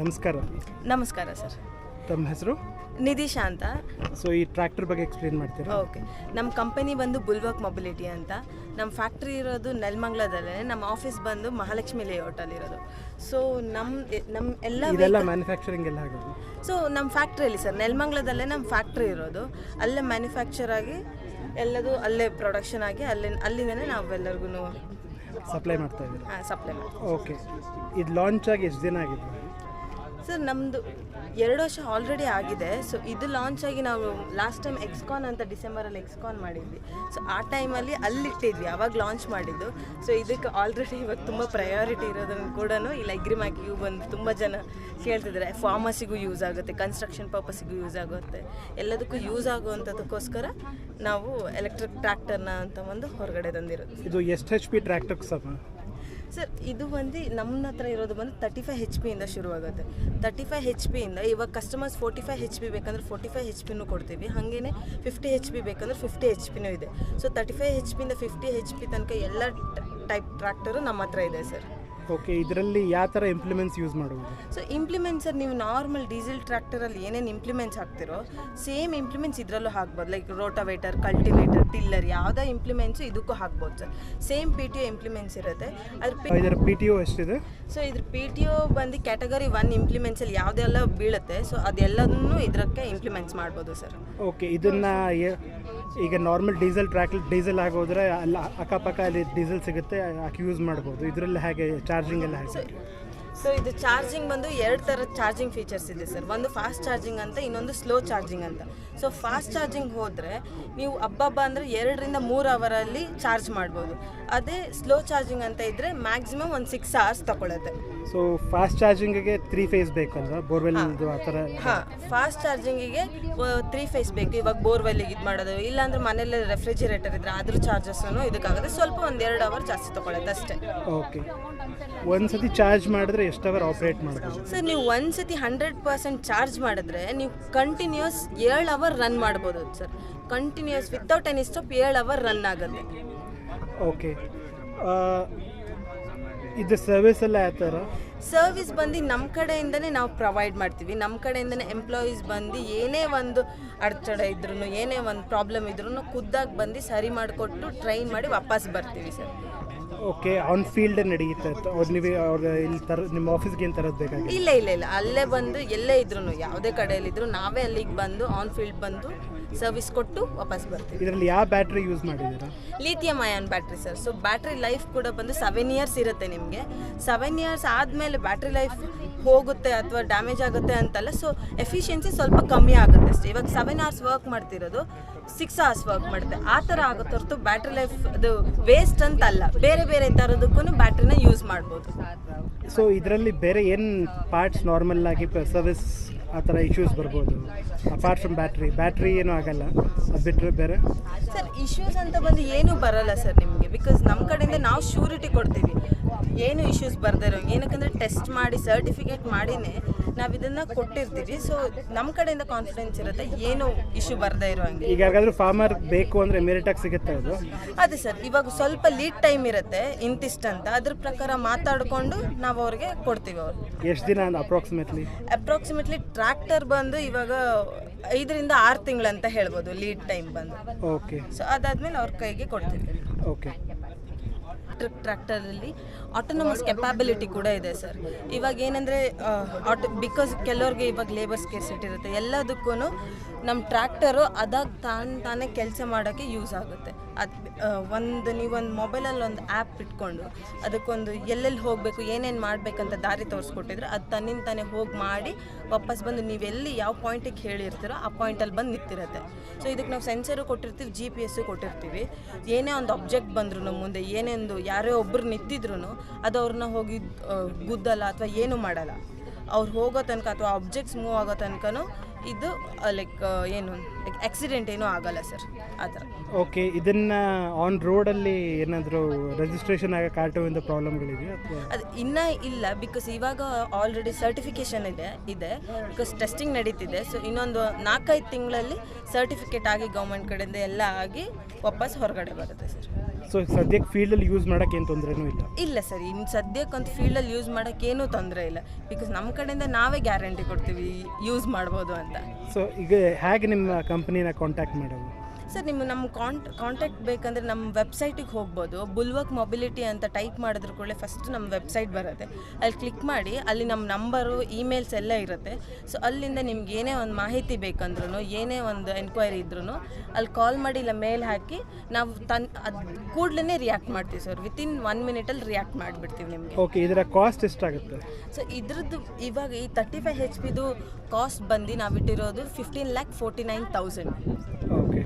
ನಮಸ್ಕಾರ. ನಮಸ್ಕಾರ ಸರ್. ತಮ್ಮ ಹೆಸರು? ನಿಧಿಶಾ ಅಂತ. ಸೊ ಈ ಟ್ರ್ಯಾಕ್ಟರ್ ಬಗ್ಗೆ ಎಕ್ಸ್ಪ್ಲೇನ್ ಮಾಡ್ತೀರಾ? ಓಕೆ. ನಮ್ಮ ಕಂಪನಿ ಬಂದು ಬುಲ್ವರ್ಕ್ ಮೊಬಿಲಿಟಿ ಅಂತ. ನಮ್ಮ ಫ್ಯಾಕ್ಟ್ರಿ ಇರೋದು ನೆಲ್ಮಂಗ್ಲದಲ್ಲೇ ನಮ್ಮ ಆಫೀಸ್ ಬಂದು ಮಹಾಲಕ್ಷ್ಮಿ ಲೇಔಟಲ್ಲಿ ಇರೋದು. ಸೊ ನಮ್ಮ ನಮ್ಮ ಎಲ್ಲ ಇದೆಲ್ಲ ಮ್ಯಾನುಫ್ಯಾಕ್ಚರಿಂಗ್ ಎಲ್ಲ ಆಗೋದು ಸೊ ನಮ್ಮ ಫ್ಯಾಕ್ಟ್ರಿಯಲ್ಲಿ ಸರ್ ನೆಲ್ಮಂಗ್ಲದಲ್ಲೇ ನಮ್ಮ ಫ್ಯಾಕ್ಟ್ರಿ ಇರೋದು. ಅಲ್ಲೇ ಮ್ಯಾನುಫ್ಯಾಕ್ಚರ್ ಆಗಿ ಎಲ್ಲದು ಅಲ್ಲೇ ಪ್ರೊಡಕ್ಷನ್ ಆಗಿ ಅಲ್ಲೇ ಅಲ್ಲಿಂದನೇ ನಾವೆಲ್ಲರಿಗೂ ಸಪ್ಲೈ ಮಾಡ್ತಾ ಇದ್ದೀರಾ? ಸಪ್ಲೈ ಮಾಡ್ತೀವಿ. ಓಕೆ ಇದು ಲಾಂಚ್ ಆಗಿ ಎಷ್ಟು ದಿನ ಆಗಿದೆ? ಸರ್ ನಮ್ಮದು ಎರಡು ವರ್ಷ ಆಲ್ರೆಡಿ ಆಗಿದೆ. ಸೊ ಇದು ಲಾಂಚ್ ಆಗಿ ನಾವು ಲಾಸ್ಟ್ ಟೈಮ್ ಎಕ್ಸ್ಕಾನ್ ಅಂತ ಡಿಸೆಂಬರಲ್ಲಿ ಎಕ್ಸ್ಕಾನ್ ಮಾಡಿದ್ವಿ. ಸೊ ಆ ಟೈಮಲ್ಲಿ ಅಲ್ಲಿಟ್ಟಿದ್ವಿ, ಅವಾಗ ಲಾಂಚ್ ಮಾಡಿದ್ದು. ಸೊ ಇದಕ್ಕೆ ಆಲ್ರೆಡಿ ಇವಾಗ ತುಂಬ ಪ್ರಯಾರಿಟಿ ಇರೋದನ್ನು ಕೂಡ ಇಲ್ಲಿ ಅಗ್ರಿಮ್ಯಾಗಿಯೂ ಬಂದು ತುಂಬ ಜನ ಕೇಳ್ತಿದ್ದಾರೆ. ಫಾರ್ಮಸಿಗೂ ಯೂಸ್ ಆಗುತ್ತೆ ಕನ್ಸ್ಟ್ರಕ್ಷನ್ ಪರ್ಪಸ್ಸಿಗೂ ಯೂಸ್ ಆಗುತ್ತೆ. ಎಲ್ಲದಕ್ಕೂ ಯೂಸ್ ಆಗುವಂಥದ್ದಕ್ಕೋಸ್ಕರ ನಾವು ಎಲೆಕ್ಟ್ರಿಕ್ ಟ್ರ್ಯಾಕ್ಟರ್ನ ಅಂತ ಒಂದು ಹೊರಗಡೆ ತಂದಿರೋದು. ಇದು ಎಷ್ಟು ಎಚ್ ಪಿ ಟ್ರ್ಯಾಕ್ಟರ್ ಸಮ ಸರ್, ಇದು ಬಂದು ನಮ್ಮ ಹತ್ರ ಇರೋದು ಬಂದು ತರ್ಟಿ ಫೈವ್ ಹೆಚ್ ಪಿಯಿಂದ ಶುರುವಾಗುತ್ತೆ. ತರ್ಟಿ ಫೈವ್ ಹೆಚ್ ಪಿಯಿಂದ ಇವಾಗ customers forty five H P ಬೇಕಂದ್ರೆ ಫೋರ್ಟಿ ಫೈವ್ ಹೆಚ್ ಪಿನೂ ಕೊಡ್ತೀವಿ. ಹಾಗೇನೆ ಫಿಫ್ಟಿ ಹೆಚ್ ಪಿ ಬೇಕಂದ್ರೆ ಫಿಫ್ಟಿ ಹೆಚ್ ಪಿನೂ ಇದೆ. ಸೊ ತರ್ಟಿ ಫೈವ್ ಹೆಚ್ ಪಿಯಿಂದ ಫಿಫ್ಟಿ ಹೆಚ್ ಪಿ ತನಕ ಎಲ್ಲ ಟೈಪ್ ಟ್ರ್ಯಾಕ್ಟರು ನಮ್ಮ ಹತ್ರ ಇದೆ ಸರ್ ಓಕೆ ಇದರಲ್ಲಿ ಯಾವ ಥರ ಇಂಪ್ಲಿಮೆಂಟ್ಸ್ ಯೂಸ್ ಮಾಡುವುದು? ಸೊ ಇಂಪ್ಲಿಮೆಂಟ್ಸ್ ಸರ್ ನೀವು ನಾರ್ಮಲ್ ಡೀಸೆಲ್ ಟ್ರ್ಯಾಕ್ಟರಲ್ಲಿ ಏನೇನು ಇಂಪ್ಲಿಮೆಂಟ್ಸ್ ಹಾಕ್ತಿರೋ ಸೇಮ್ ಇಂಪ್ಲಿಮೆಂಟ್ಸ್ ಇದರಲ್ಲೂ ಹಾಕ್ಬೋದು. ಲೈಕ್ ರೋಟಾವೇಟರ್ ಕಲ್ಟಿವೇಟರ್ ಟಿಲ್ಲರ್ ಯಾವುದೇ ಇಂಪ್ಲಿಮೆಂಟ್ಸು ಇದಕ್ಕೂ ಹಾಕ್ಬೋದು sir same P T O implements ಇರುತ್ತೆ. ಅದ್ರ ಪಿ ಇದರ ಪಿ ಟಿ ಒ ಎಷ್ಟಿದೆ? ಸೊ ಇದ್ರ ಪಿ ಟಿ ಒ ಬಂದು ಕ್ಯಾಟಗರಿ ಒನ್ ಇಂಪ್ಲಿಮೆಂಟ್ಸಲ್ಲಿ ಯಾವುದೆಲ್ಲ ಬೀಳುತ್ತೆ ಸೊ ಅದೆಲ್ಲದನ್ನೂ ಇದಕ್ಕೆ ಇಂಪ್ಲಿಮೆಂಟ್ಸ್ ಮಾಡ್ಬೋದು ಸರ್ ಓಕೆ ಇದನ್ನ ಈಗ ನಾರ್ಮಲ್ ಡೀಸೆಲ್ ಟ್ರ್ಯಾಕ್ ಡೀಸೆಲ್ ಆಗೋದ್ರೆ ಅಲ್ಲಿ, ಅಕ್ಕಪಕ್ಕ ಅಲ್ಲಿ ಡೀಸೆಲ್ ಸಿಗುತ್ತೆ, ಹಾಕಿ ಯೂಸ್ ಮಾಡ್ಬೋದು. ಇದರಲ್ಲಿ ಹಾಗೆ ಚಾರ್ಜಿಂಗ್ ಎಲ್ಲ ಹೇಗೆ. ಸೊ ಇದು ಚಾರ್ಜಿಂಗ್ ಬಂದು ಎರಡು ಥರದ ಚಾರ್ಜಿಂಗ್ ಫೀಚರ್ಸ್ ಇದೆ ಸರ್. ಒಂದು ಫಾಸ್ಟ್ ಚಾರ್ಜಿಂಗ್ ಅಂತ, ಇನ್ನೊಂದು ಸ್ಲೋ ಚಾರ್ಜಿಂಗ್ ಅಂತ. ಸೊ ಫಾಸ್ಟ್ ಚಾರ್ಜಿಂಗ್ ಹೋದರೆ ನೀವು ಹಬ್ಬಬ್ಬ ಅಂದರೆ ಎರಡರಿಂದ ಮೂರು ಅವರಲ್ಲಿ ಚಾರ್ಜ್ ಮಾಡ್ಬೋದು. ಅದೇ ಸ್ಲೋ ಚಾರ್ಜಿಂಗ್ ಅಂತ ಇದ್ದರೆ ಮ್ಯಾಕ್ಸಿಮಮ್ ಒಂದು ಸಿಕ್ಸ್ ಅವರ್ಸ್ ತಗೊಳುತ್ತೆ. ಸೊ ಫಾಸ್ಟ್ ಚಾರ್ಜಿಂಗಿಗೆ ತ್ರೀ ಫೇಸ್ ಬೇಕಲ್ವಾ? ಬೋರ್ವೆಲ್ ಆ ಥರ? ಹಾಂ ಫಾಸ್ಟ್ ಚಾರ್ಜಿಂಗಿಗೆ ತ್ರೀ ಫೇಸ್ ಬೇಕು. ಇವಾಗ ಬೋರ್ವೆಲ್ಲಿಗೆ ಇದು ಮಾಡೋದು. ಇಲ್ಲಾಂದ್ರೆ ಮನೇಲಿ ರೆಫ್ರಿಜಿರೇಟರ್ ಇದ್ರೆ ಅದ್ರ ಚಾರ್ಜಸ್ಸನ್ನು ಇದಕ್ಕಾಗುತ್ತೆ. ಸ್ವಲ್ಪ ಒಂದು ಎರಡು ಅವರ್ ಜಾಸ್ತಿ ತಗೊಳ್ಳೋದು ಅಷ್ಟೇ. ಓಕೆ ಒಂದ್ಸತಿ ಚಾರ್ಜ್ ಮಾಡಿದ್ರೆ ಎಷ್ಟು ಅವರ್ ಆಪ್ರೇಟ್ ಮಾಡ್ಬೋದು? ಸರ್ ನೀವು ಒಂದ್ಸತಿ ಹಂಡ್ರೆಡ್ ಪರ್ಸೆಂಟ್ ಚಾರ್ಜ್ ಮಾಡಿದ್ರೆ ನೀವು ಕಂಟಿನ್ಯೂಸ್ ಏಳು ಅವರ್ ರನ್ ಮಾಡ್ಬೋದು sir continuous without any stop ಏಳು ಅವರ್ ರನ್ ಆಗುತ್ತೆ. ಓಕೆ ಇದು ಸರ್ವಿಸ್ ಎಲ್ಲ ಯಾವ ಥರ ಸರ್ವಿಸ್ ಬಂದು ನಮ್ಮ ಕಡೆಯಿಂದನೇ ನಾವು ಪ್ರೊವೈಡ್ ಮಾಡ್ತೀವಿ. ನಮ್ಮ ಕಡೆಯಿಂದನೇ ಎಂಪ್ಲಾಯೀಸ್ ಬಂದು ಏನೇ ಒಂದು ಅಡಚಣೆ ಇದ್ರೂ ಏನೇ ಒಂದು ಪ್ರಾಬ್ಲಮ್ ಇದ್ರೂ ಖುದ್ದಾಗಿ ಬಂದು ಸರಿ ಮಾಡಿಕೊಟ್ಟು ಟ್ರೈನ್ ಮಾಡಿ ವಾಪಸ್ ಬರ್ತೀವಿ ಸರ್. ಓಕೆ ಆನ್ ಫೀಲ್ಡ್ ನಡೆಯುತ್ತೆ ಅವ್ರು ನೀವು ಅವ್ರು ಇಲ್ಲಿ ತರ ನಿಮ್ಮ ಆಫೀಸ್ಗೆ ಏನು ತರೋದು ಬೇಕಾಗಿದೆ ಇಲ್ಲ ಇಲ್ಲ ಇಲ್ಲ. ಅಲ್ಲೇ ಬಂದು ಎಲ್ಲೇ ಇದ್ರೂ ಯಾವುದೇ ಕಡೆಯಲ್ಲಿದ್ರು ನಾವೇ ಅಲ್ಲಿಗೆ ಬಂದು ಆನ್ ಫೀಲ್ಡ್ ಬಂದು ಸರ್ವಿಸ್ ಕೊಟ್ಟು ವಾಪಸ್ ಬರ್ತೀವಿ. ಇದರಲ್ಲಿ ಯಾವ ಬ್ಯಾಟ್ರಿ ಯೂಸ್ ಮಾಡಿದ್ದೀರಾ? Lithium ion battery sir so battery life ಕೂಡ ಬಂದು ಸೆವೆನ್ ಇಯರ್ಸ್ ಇರುತ್ತೆ ನಿಮಗೆ. ಸೆವೆನ್ ಇಯರ್ಸ್ ಆದಮೇಲೆ ಬ್ಯಾಟ್ರಿ ಲೈಫ್ ಹೋಗುತ್ತೆ ಅಥವಾ ಡ್ಯಾಮೇಜ್ ಆಗುತ್ತೆ ಅಂತಲ್ಲ ಸೊ ಎಫಿಷಿಯನ್ಸಿ ಸ್ವಲ್ಪ ಕಮ್ಮಿ ಆಗುತ್ತೆ ಅಷ್ಟೇ. ಇವಾಗ ಸೆವೆನ್ ಅವರ್ಸ್ ವರ್ಕ್ ಮಾಡ್ತಿರೋದು ಸಿಕ್ಸ್ ಅವರ್ಸ್ ವರ್ಕ್ ಮಾಡುತ್ತೆ. ಆ ಥರ ಆಗುತ್ತೆ ಹೊರತು ಬ್ಯಾಟ್ರಿ ಲೈಫ್ ಅದು ವೇಸ್ಟ್ ಅಂತ ಅಲ್ಲ ಬೇರೆ ಬೇರೆ ಥರದಕ್ಕೂ ಬ್ಯಾಟ್ರಿನ ಯೂಸ್ ಮಾಡ್ಬೋದು. ಸೊ ಇದರಲ್ಲಿ ಬೇರೆ ಏನು ಪಾರ್ಟ್ಸ್ ನಾರ್ಮಲ್ ಆಗಿ ಸರ್ವಿಸ್ ಆ ಥರ ಇಶ್ಯೂಸ್ ಬರ್ಬೋದು? ಅಪಾರ್ಟ್ ಫ್ರಮ್ ಬ್ಯಾಟ್ರಿ ಬ್ಯಾಟ್ರಿ ಏನೂ ಆಗಲ್ಲ. ಅದು ಬಿಟ್ಟರೆ ಬೇರೆ? ಸರ್ ಇಶ್ಯೂಸ್ ಅಂತ ಬಂದು ಏನೂ ಬರಲ್ಲ ಸರ್ ನಿಮಗೆ. ಬಿಕಾಸ್ ನಮ್ಮ ಕಡೆಯಿಂದ ನಾವು ಶ್ಯೂರಿಟಿ ಕೊಡ್ತೀವಿ. ಏನು ಇಶ್ಯೂಸ್ ಬರ್ದೇ ಇರೋ ಏನಕ್ಕಂದ್ರೆ ಟೆಸ್ಟ್ ಮಾಡಿ ಸರ್ಟಿಫಿಕೇಟ್ ಮಾಡಿನೇ ನಾವು ಇದನ್ನು ಕೊಟ್ಟಿರ್ತೀವಿ. ಸೊ ನಮ್ಮ ಕಡೆಯಿಂದ ಕಾನ್ಫಿಡೆನ್ಸ್ ಇರುತ್ತೆ. ಏನು ಇಶ್ಯೂ ಬರ್ದೇ ಇರೋ ಹಂಗೆ. ಈಗ ಯಾರಿಗಾದ್ರೂ ಫಾರ್ಮರ್ ಬೇಕು ಅಂದರೆ ಆಗಿ ಸಿಗುತ್ತೆ ಅದು? ಅದೇ ಸರ್ ಇವಾಗ ಸ್ವಲ್ಪ ಲೀಡ್ ಟೈಮ್ ಇರುತ್ತೆ ಇಂತಿಷ್ಟಂತ ಅದ್ರ ಪ್ರಕಾರ ಮಾತಾಡಿಕೊಂಡು ನಾವು ಅವ್ರಿಗೆ ಕೊಡ್ತೀವಿ ಅವ್ರು. ಎಷ್ಟು ದಿನ ಅಪ್ರಾಕ್ಸಿಮೇಟ್ಲಿ ಅಪ್ರಾಕ್ಸಿಮೇಟ್ಲಿ ಟ್ರ್ಯಾಕ್ಟರ್ ಬಂದು ಇವಾಗ ಐದರಿಂದ ಆರು ತಿಂಗಳಂತ ಹೇಳ್ಬೋದು ಲೀಡ್ ಟೈಮ್ ಬಂದು. ಓಕೆ ಸೊ ಅದಾದ್ಮೇಲೆ ಅವ್ರ ಕೈಗೆ ಕೊಡ್ತೀವಿ. ಓಕೆ ಎಲೆಕ್ಟ್ರಿಕ್ ಟ್ರ್ಯಾಕ್ಟರಲ್ಲಿ ಆಟೋನಮಸ್ ಕೆಪಾಬಿಲಿಟಿ ಕೂಡ ಇದೆ ಸರ್ ಇವಾಗ ಏನಂದರೆ ಆಟೋ ಬಿಕಾಸ್ ಕೆಲವ್ರಿಗೆ ಇವಾಗ ಲೇಬರ್ ಸ್ಕೇರ್ಸಿಟಿ ಇರುತ್ತೆ ಎಲ್ಲದಕ್ಕೂ ನಮ್ಮ ಟ್ರ್ಯಾಕ್ಟರು ಅದಾಗ ತಾನು, ತಾನೇ ಕೆಲಸ ಮಾಡೋಕ್ಕೆ ಯೂಸ್ ಆಗುತ್ತೆ. ಅದು ಒಂದು ನೀವೊಂದು ಮೊಬೈಲಲ್ಲಿ ಒಂದು ಆ್ಯಪ್ ಇಟ್ಕೊಂಡು ಅದಕ್ಕೊಂದು ಎಲ್ಲೆಲ್ಲಿ ಹೋಗಬೇಕು, ಏನೇನು ಮಾಡಬೇಕಂತ ದಾರಿ ತೋರಿಸ್ಕೊಟ್ಟಿದ್ರು ಅದು ತನ್ನಿಂದ ತಾನೇ ಹೋಗಿ ಮಾಡಿ ವಾಪಸ್ ಬಂದು ನೀವೆಲ್ಲಿ ಯಾವ ಪಾಯಿಂಟಿಗೆ ಹೇಳಿರ್ತೀರೋ ಆ ಪಾಯಿಂಟಲ್ಲಿ ಬಂದು ನಿಂತಿರುತ್ತೆ. ಸೊ ಇದಕ್ಕೆ ನಾವು ಸೆನ್ಸರು ಕೊಟ್ಟಿರ್ತೀವಿ ಜಿ ಪಿ ಎಸ್ಸು ಕೊಟ್ಟಿರ್ತೀವಿ. ಏನೇ ಒಂದು ಅಬ್ಜೆಕ್ಟ್ ಬಂದ್ರು ನಮ್ಮ ಮುಂದೆ ಒಂದು ಯಾರೇ ಒಬ್ಬರು ನಿಂತಿದ್ರು ಅದು ಅವ್ರನ್ನ ಹೋಗಿ ಗುದ್ದಲ್ಲ ಅಥವಾ ಏನೂ ಮಾಡಲ್ಲ. ಅವ್ರು ಹೋಗೋ ತನಕ ಅಥವಾ ಆಬ್ಜೆಕ್ಟ್ಸ್ ಮೂವ್ ಆಗೋ ತನಕನೂ ಇದು ಲೈಕ್ ಏನು ಲೈಕ್ ಆಕ್ಸಿಡೆಂಟ್ ಏನೂ ಆಗಲ್ಲ ಸರ್ ಆ ಥರ. ಓಕೆ ಇದನ್ನು ಆನ್ ರೋಡಲ್ಲಿ ಏನಾದರೂ ರಿಜಿಸ್ಟ್ರೇಷನ್ ಆಗೋ ಆಟೋವಿಂದ ಪ್ರಾಬ್ಲಮ್ಗಳಿದೆಯಾ ಅದು ಇನ್ನೂ ಇಲ್ಲ ಬಿಕಾಸ್ ಇವಾಗ ಆಲ್ರೆಡಿ ಸರ್ಟಿಫಿಕೇಷನ್ ಇದೆ ಇದೆ ಬಿಕಾಸ್ ಟೆಸ್ಟಿಂಗ್ ನಡೀತಿದೆ. ಸೊ ಇನ್ನೊಂದು ನಾಲ್ಕೈದು ತಿಂಗಳಲ್ಲಿ ಸರ್ಟಿಫಿಕೇಟ್ ಆಗಿ ಗೌರ್ಮೆಂಟ್ ಕಡೆಯಿಂದ ಎಲ್ಲ ಆಗಿ ವಾಪಸ್ ಹೊರಗಡೆ ಬರುತ್ತೆ ಸರ್ ಸೊ ಸದ್ಯಕ್ಕೆ ಫೀಲ್ಡಲ್ಲಿ ಯೂಸ್ ಮಾಡೋಕ್ಕೆ ಏನು ತೊಂದರೆನೂ ಇಲ್ಲ. ಇಲ್ಲ ಸರ್ ಇನ್ನು ಸದ್ಯಕ್ಕಂತೂ ಫೀಲ್ಡಲ್ಲಿ ಯೂಸ್ ಮಾಡೋಕ್ಕೇನೂ ತೊಂದರೆ ಇಲ್ಲ. ಬಿಕಾಸ್ ನಮ್ಮ ಕಡೆಯಿಂದ ನಾವೇ ಗ್ಯಾರಂಟಿ ಕೊಡ್ತೀವಿ ಯೂಸ್ ಮಾಡ್ಬೋದು ಅಂತ. ಸೊ ಈಗ ಹೇಗೆ ನಿಮ್ಮ ಕಂಪ್ನಿನ ಕಾಂಟ್ಯಾಕ್ಟ್ ಮಾಡೋದು? ಸರ್ ನಿಮ್ಮ ನಮ್ಮ ಕಾಂಟ್ ಕಾಂಟ್ಯಾಕ್ಟ್ ಬೇಕಂದರೆ ನಮ್ಮ ವೆಬ್ಸೈಟಿಗೆ ಹೋಗ್ಬೋದು. ಬುಲ್ವಕ್ ಮೊಬಿಲಿಟಿ ಅಂತ ಟೈಪ್ ಮಾಡಿದ್ರು ಕೂಡಲೇ ಫಸ್ಟ್ ನಮ್ಮ ವೆಬ್ಸೈಟ್ ಬರುತ್ತೆ. ಅಲ್ಲಿ ಕ್ಲಿಕ್ ಮಾಡಿ ಅಲ್ಲಿ ನಮ್ಮ ನಂಬರು ಇಮೇಲ್ಸ್ ಎಲ್ಲ ಇರುತ್ತೆ. ಸೊ ಅಲ್ಲಿಂದ ನಿಮ್ಗೆ ಏನೇ ಒಂದು ಮಾಹಿತಿ ಬೇಕಂದ್ರೂ ಏನೇ ಒಂದು ಎನ್ಕ್ವೈರಿ ಇದ್ರೂ ಅಲ್ಲಿ ಕಾಲ್ ಮಾಡಿ ಇಲ್ಲ ಮೇಲ್ ಹಾಕಿ ನಾವು ತನ್ ಅದು ಕೂಡಲೇ ರಿಯಾಕ್ಟ್ ಮಾಡ್ತೀವಿ ಸರ್ ವಿತಿನ್ ಒನ್ ಮಿನಿಟಲ್ಲಿ ರಿಯಾಕ್ಟ್ ಮಾಡಿಬಿಡ್ತೀವಿ ನಿಮಗೆ. ಓಕೆ ಇದರ ಕಾಸ್ಟ್ ಎಷ್ಟಾಗುತ್ತೆ ಸೊ ಇದ್ರದ್ದು ಇವಾಗ ಈ ತರ್ಟಿ ಫೈವ್ ಹೆಚ್ ಪಿದು ಕಾಸ್ಟ್ ಬಂದು ನಾವಿಟ್ಟಿರೋದು fifteen lakh forty nine thousand okay